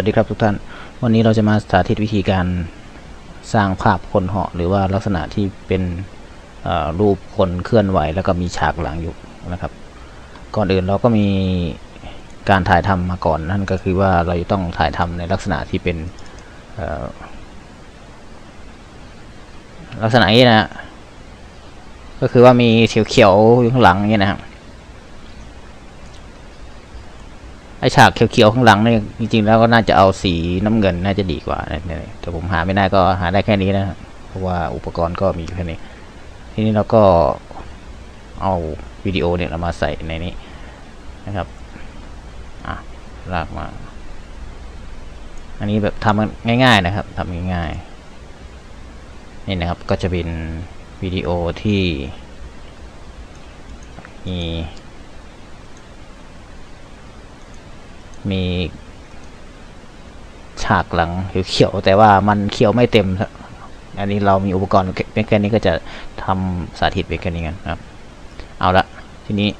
วัสดีครับทุกท่าน วันนี้เราจะมาสาธิตวิธีการสร้างภาพคนเหาะหรือว่าลักษณะที่เป็นรูปคนเคลื่อนไหว แล้วก็มีฉากหลังอยู่นะครับ ก่อนอื่นเราก็มีการถ่ายทำมาก่อนนั่นก็คือว่าเราจะต้องถ่ายทำในลักษณะที่เป็นลักษณะนี้นะฮะก็คือว่ามีเขียวๆอยู่ข้างหลังนี้นะครับ ไอฉากเขียวๆข้างหลังเนี่ยจริงๆแล้วก็น่าจะเอาสีน้ำเงินน่าจะดีกว่านี่แต่ผมหาไม่ได้ก็หาได้แค่นี้นะเพราะว่าอุปกรณ์ก็มีแค่นี้ ทีนี้เราก็เอาวิดีโอเนี่ยเรามาใส่ในนี้นะครับอะลากมา อันนี้แบบทำง่าย ๆนะครับทำง่ายๆนี่นะครับก็จะเป็นวิดีโอที่มี มีฉากหลังเขียวๆแต่ว่ามันเขียวไม่เต็ม อันนี้เรามีอุปกรณ์เป็นแค่นี้ก็จะทำสาธิตเป็นแค่นี้กันครับ เอาละทีนี้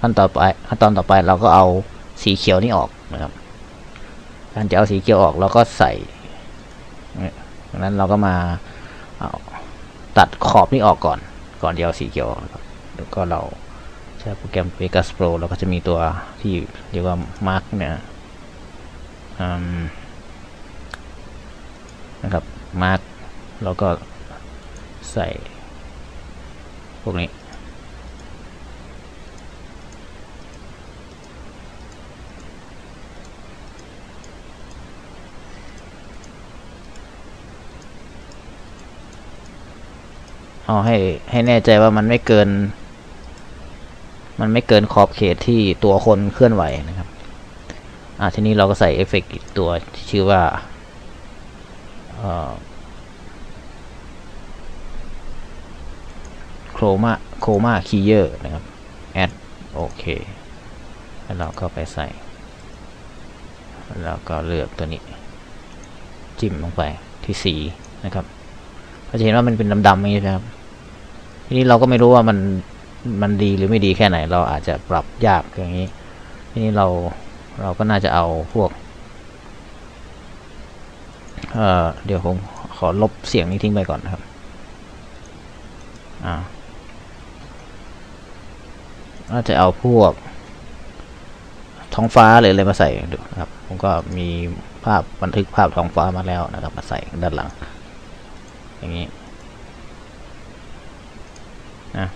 ขั้นต่อไปขั้นตอนต่อไปเราก็เอาสีเขียวนี่ออกนะครับการจะเอาสีเขียวออกเราก็ใส่ดังนั้นเราก็มาาตัดขอบนี่ออกก่อน ก่อนจะเอาสีเขียวออกแล้วก็เรา ใช้โปรแกรม Vegas Pro เราก็จะมีตัวที่เรียกว่า Mark เนี่ยนะครับ Mark เราก็ใส่พวกนี้เอาให้ให้แน่ใจว่ามันไม่เกิน มันไม่เกินขอบเขตที่ตัวคนเคลื่อนไหวนะครับ อ่าทีนี้เราก็ใส่เอฟเฟกต์อีกตัวที่ชื่อว่าโครมาโครมาคีเยอร์นะครับแอดโอเคแล้วเราก็ไปใส่แล้วก็เลือกตัวนี้ จิ้มลงไปที่สีนะครับเราจะเห็นว่ามันเป็นดำๆอย่างนี้นะครับ ทีนี้เราก็ไม่รู้ว่ามัน มันดีหรือไม่ดีแค่ไหน เราอาจจะปรับยากอย่างนี้ ทีนี้เราเราก็น่าจะเอาพวกเอ่อเดี๋ยวผมขอลบเสียงนี้ทิ้งไปก่อนนะครับอ่าน่าจะเอาพวก ท้องฟ้าหรืออะไรมาใส่ดูนะครับ ผมก็มีภาพบันทึกภาพท้องฟ้ามาแล้วนะครับ มาใส่ด้านหลัง อย่างนี้นะ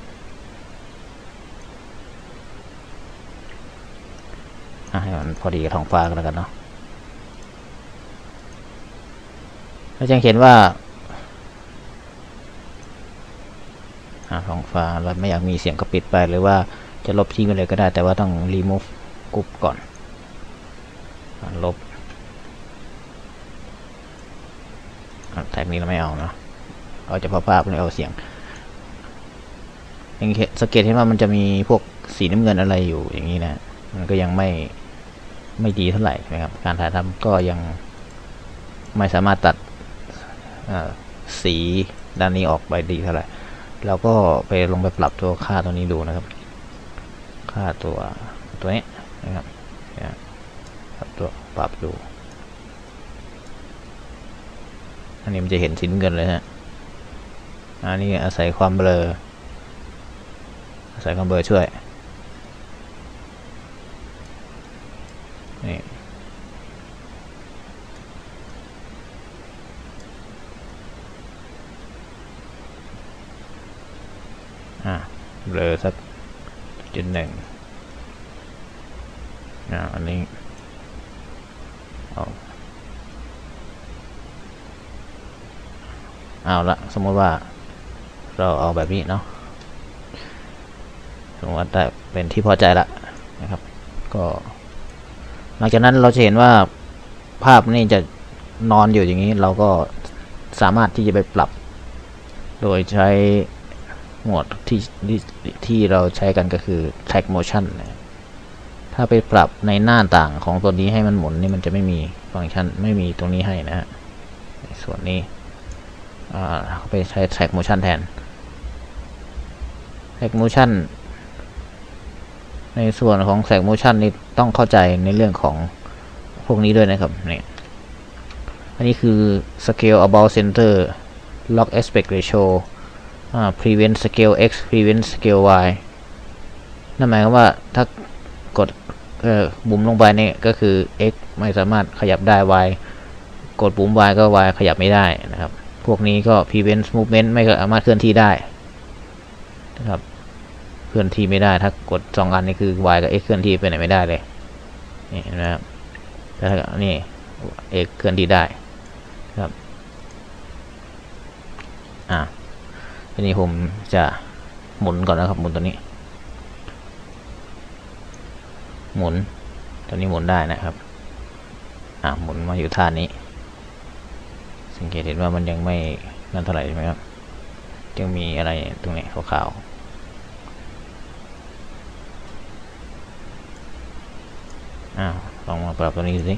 ให้มันพอดีกับท้องฟ้ากันแล้วกันเนาะเราจะเห็นว่าท้องฟ้าเราไม่อยากมีเสียงก็ปิดไปหรือว่าจะลบทิ้งไปเลยก็ได้ แต่ว่าต้อง remove กรุ๊ปก่อน ลบแท็กนี้เราไม่เอาเนาะเอาจะพอภาพไม่เอาเสียงยังสังเกตเห็นว่ามันจะมีพวกสีน้ำเงินอะไรอยู่อย่างนี้นะ มันก็ยังไม่ ไม่ดีเท่าไหร่นะครับ การถ่ายทำก็ยังไม่สามารถตัดสีด้านนี้ออกไปดีเท่าไหร่เราก็ไปลงไปปรับตัวค่าตัวนี้ดูนะครับ ค่าตัวตัวนี้นะครับปรับตัวปรับดู อันนี้มันจะเห็นสีเงินเลยฮะอันนี้อาศัยความเบลออาศัยความเบลอช่วย นี่อะเบลอสักจุดหนึ่งอ่าอันนี้เอาเอาละสมมติว่าเราเอาแบบนี้เนาะสมมติว่าได้เป็นที่พอใจละนะครับ ก็ หลังจากนั้นเราจะเห็นว่าภาพนี่จะนอนอยู่อย่างนี้ เราก็สามารถที่จะไปปรับ โดยใช้โหมดที่ที่เราใช้กันก็คือ track motion ถ้าไปปรับในหน้าต่างของตัวนี้ให้มันหมุนนี่มันจะไม่มีฟังก์ชันไม่มีตรงนี้ให้นะฮะส่วนนี้ไปใช้ track motion แทน track motion ในส่วนของแสงโมชันนี่ต้องเข้าใจในเรื่องของพวกนี้ด้วยนะครับนี่อันนี้คือ scale about center log aspect ratio prevent scale x prevent scale y นั่นหมายความว่าถ้ากดบุ๋มลงไปเนี่ยก็คือ x ไม่สามารถขยับได้ y กดปุ่ม y ก็ y ขยับไม่ได้นะครับ พวกนี้ก็ prevent movement ไม่สามารถเคลื่อนที่ได้นะครับ เคลื่อนที่ไม่ได้ ถ้ากดสองอันนี้คือ y กับ x เคลื่อนที่ไปไหนไม่ได้เลย นี่นะครับแต่ถ้านี่ x เคลื่อนที่ได้ครับ อ่าทีนี้ผมจะหมุนก่อนนะครับ หมุนตัวนี้ หมุน ตัวนี้หมุนได้นะครับ อ่าหมุนมาอยู่ท่านี้ สังเกตเห็นว่ามันยังไม่นั่นเท่าไหร่ใช่ไหมครับยังมีอะไรตรงนี้ขาวๆ อ้าว ลองมา ปรับตัวนี้สิ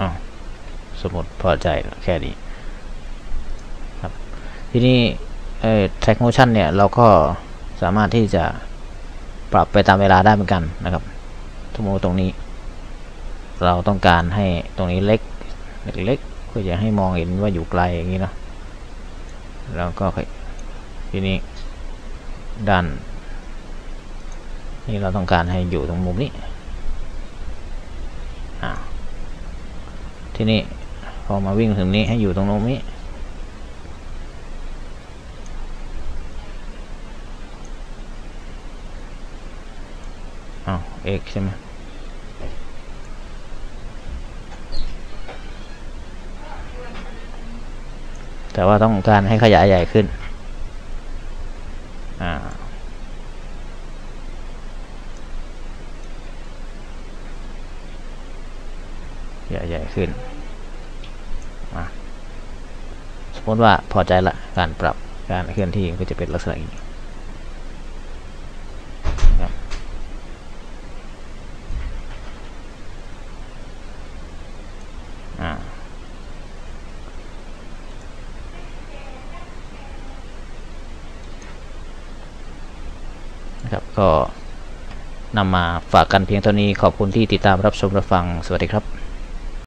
อ้าวสมมติพอใจแค่นี้ครับทีนี้เอ่อ track motion เนี่ย เราก็สามารถที่จะปรับไปตามเวลาได้เหมือนกันนะครับสมมติตรงนี้ เราต้องการให้ตรงนี้เล็กเล็กๆเพื่อจะให้มองเห็นว่าอยู่ไกลอย่างนี้นะแล้วก็ค่อยทีนี้ด้านนี่เราต้องการให้อยู่ตรงมุมนี้ที่นี่พอมาวิ่งถึงนี้ให้อยู่ตรงโน้นนี้อ้าว x ใช่ไหม แต่ว่าต้องการให้ขยายใหญ่ขึ้นอ่าใหญ่ขึ้นสมมติว่าพอใจละการปรับการเคลื่อนที่ก็จะเป็นลักษณะอย่างนี้ครับอ่านะครับ ก็นำมาฝากกันเพียงเท่านี้ขอบคุณที่ติดตามรับชมรับฟังสวัสดีครับ